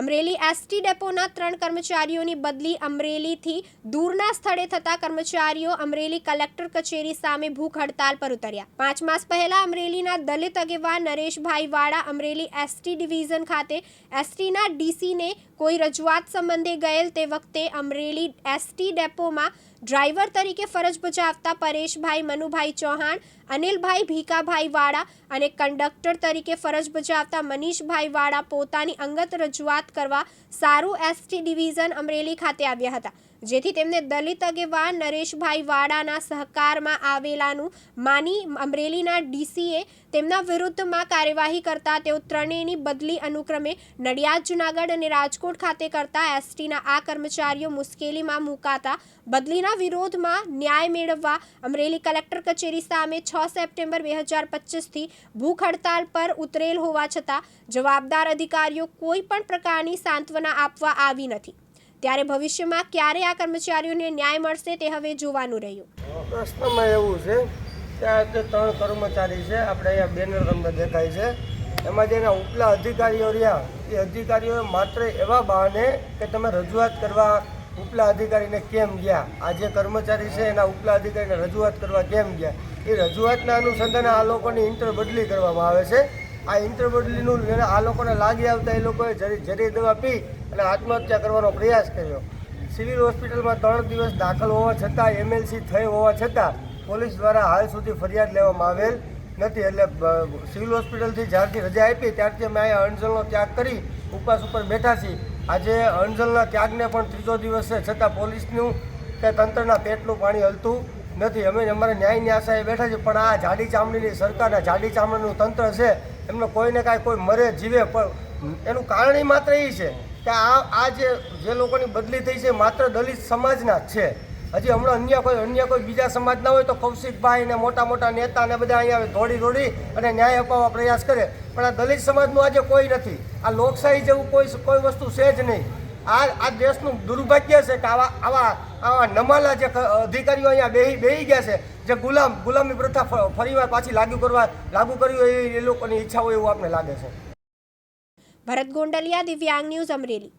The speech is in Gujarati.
અમરેલી એસટી ડેપોના ત્રણ કર્મચારીઓની બદલી અમરેલીથી દૂરના સ્થળે થતા કર્મચારીઓ અમરેલી કલેક્ટર કચેરી સામે ભૂખ હડતાલ પર ઉતર્યા. પાંચ માસ પહેલા અમરેલીના દલિત આગેવાન નરેશભાઈ વાળા અમરેલી એસટી ડિવિઝન ખાતે એસટીના ડીસીને કોઈ રજૂઆત સંબંધે ગયેલ તે વખતે અમરેલી એસટી ડેપોમાં ડ્રાઈવર તરીકે ફરજ બજાવતા પરેશભાઈ, મનુભાઈ ચૌહાણ, અનિલભાઈ ભીકાભાઈ વાળા અને કંડક્ટર તરીકે ફરજ બજાવતા મનીષભાઈ વાળા પોતાની અંગત રજૂઆત કરવા સારું એસટી ડિવિઝન અમરેલી ખાતે આવ્યા હતા. જેથી તેમને દલિત આગેવાન નરેશભાઈ વાડાના સહકારમાં આવેલાનું માની અમરેલીના ડીસીએ તેમના વિરુદ્ધમાં કાર્યવાહી કરતા તેઓ ત્રણેયની બદલી અનુક્રમે નડિયાદ, જુનાગઢ અને રાજકોટ ખાતે કરતા એસટીના આ કર્મચારીઓ મુશ્કેલીમાં મુકાતા બદલીના વિરોધમાં ન્યાય મેળવવા અમરેલી કલેક્ટર કચેરી સામે છ સપ્ટેમ્બર બે હજાર પચીસથી ભૂખ હડતાલ પર ઉતરેલ હોવા છતાં જવાબદાર અધિકારીઓ કોઈ પણ પ્રકારની સાંત્વના આપવા આવી નથી. ત્યારે ભવિષ્યમાં ક્યારે આ કર્મચારીઓને ન્યાય મળશે તે હવે જોવાનું રહ્યું. પ્રશ્નમાં એવું છે કે ત્રણ કર્મચારી છે, આપણે અહીંયા બેનર તમને દેખાય છે, એમાં જેના ઉપલા અધિકારીઓ રહ્યા, એ અધિકારીઓએ માત્ર એવા બહાને કે તમે રજૂઆત કરવા ઉપલા અધિકારીને કેમ ગયા? આ જે કર્મચારી છે, એના ઉપલા અધિકારીને રજૂઆત કરવા કેમ ગયા? એ રજૂઆતના અનુસંધાને આ લોકોની ઇન્ટર બદલી કરવામાં આવે છે. આ ઇન્ટરબોડલીનું આ લોકોને લાગી આવતા એ લોકોએ જરી જરી દવા પી અને આત્મહત્યા કરવાનો પ્રયાસ કર્યો. સિવિલ હોસ્પિટલમાં ત્રણ દિવસ દાખલ હોવા છતાં એમએલસી થઈ હોવા છતાં પોલીસ દ્વારા હાલ સુધી ફરિયાદ લેવામાં આવેલ નથી. એટલે સિવિલ હોસ્પિટલથી જ્યારથી રજા આપી, ત્યારથી અમે અહીંયા અણજલનો ત્યાગ કરી ઉપવાસ ઉપર બેઠા છીએ. આજે અણજલના ત્યાગને પણ ત્રીજો દિવસ છે, છતાં પોલીસનું કે તંત્રના પેટનું પાણી હલતું નથી. અમે અમારે ન્યાયની આશાએ બેઠા છીએ, પણ આ જાડી ચામડીની સરકારના જાડી ચામડીનું તંત્ર છે એમને કોઈને કાંઈ કોઈ મરે જીવે, પણ એનું કારણ એ માત્ર એ છે કે આ આ જે લોકોની બદલી થઈ છે માત્ર દલિત સમાજના છે. હજી હમણાં અન્ય કોઈ અન્ય કોઈ બીજા સમાજના હોય તો કૌશિકભાઈ ને મોટા મોટા નેતા ને બધા અહીંયા દોડી દોડી અને ન્યાય અપાવવા પ્રયાસ કરે. પણ આ દલિત સમાજનું આજે કોઈ નથી. આ લોકશાહી જેવું કોઈ કોઈ વસ્તુ છે જ નહીં. આ આ દેશનું દુર્ભાગ્ય છે કે આવા આવા આવા નમાલા જે અધિકારીઓ અહીંયા બેહી બેહી ગયા છે, જે ગુલામ ગુલામી પ્રથા ફ- ફરીવાર પાછી લાગુ કરવા લાગુ કરવી એ લોકોની ઈચ્છા હોય એવું આપણે લાગે છે. ભરત ગોંડલિયા, દિવ્યાંગ ન્યૂઝ અમરેલી.